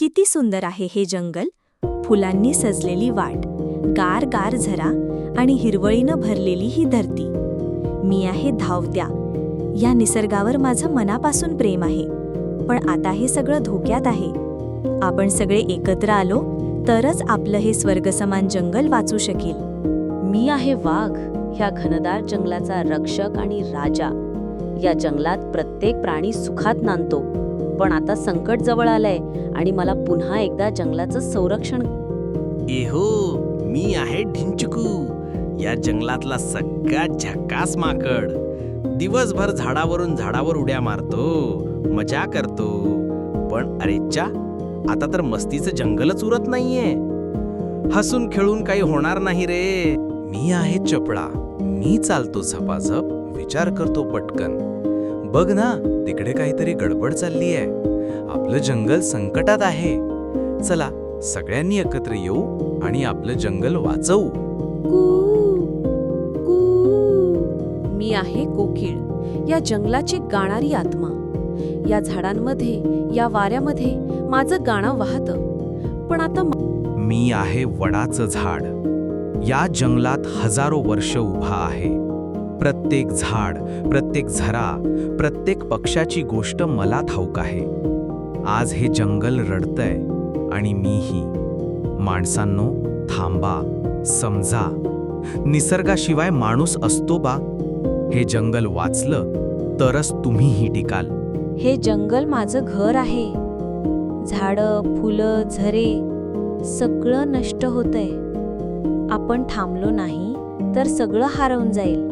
किती सुंदर आहे हे जंगल. फुलांनी सजलेली वाट गार गार झरा आणि हिरवळीनं भरलेली ही धरती. मी आहे धावत्या. या निसर्गावर माझं मनापासून प्रेम आहे. पण आता हे सगळं धोक्यात आहे. आपण सगळे एकत्र आलो तरच आपलं हे स्वर्गसमान जंगल वाचू शकेल. मी आहे वाघ ह्या घनदार जंगलाचा रक्षक आणि राजा. या जंगलात प्रत्येक प्राणी सुखात नांदतो. पण आता संकट जवळ आलंय आणि मला पुन्हा एकदा जंगलाचं संरक्षण एहो मी आहे ढिंचकू. या जंगलातला सगळा झकास माकड. दिवसभर झाडावरून झाडावर उड्या मारतो मजा करतो. पण अरेच्चा आता तर मस्तीचं जंगलच उरत नाहीये. हसून खेळून काही होणार नाही रे. मी आहे चपळा. मी चालतो झपाझप. विचार करतो पटकन. बघ ना तिकडे काहीतरी गडबड चालली आहे आपलं जंगल संकटात आहे. चला सगळ्यांनी एकत्र येऊ आणि आपलं जंगल वाचवू. मी आहे कोकिळ या जंगलाची गाणारी आत्मा. या झाडांमध्ये या वाऱ्यामध्ये माझं गाणं वाहतं. पण आता म- मी आहे वडाचं झाड. या जंगलात हजारो वर्ष उभा आहे. प्रत्येक झाड प्रत्येक झरा प्रत्येक पक्षाची गोष्ट मला ठाऊक आहे. आज हे जंगल रडतंय आणि मीही. माणसांनो थांबा समजा. निसर्गाशिवाय माणूस असतो बा. हे जंगल वाचलं तरच तुम्हीही टिकाल. हे जंगल माझं घर आहे. झाडं फुलं झरे सगळं नष्ट होतंय. आपण थांबलो नाही तर सगळं हरवून जाईल.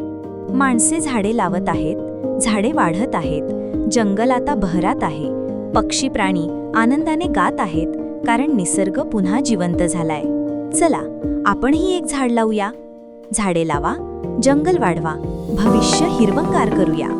माणसे झाडे लावत आहेत झाडे वाढत आहेत जंगल आता बहरात आहे. पक्षी प्राणी आनंदाने गात आहेत कारण निसर्ग पुन्हा जिवंत झालाय. चला आपणही एक झाड लावूया. झाडे लावा जंगल वाढवा भविष्य हिरवंगार करूया.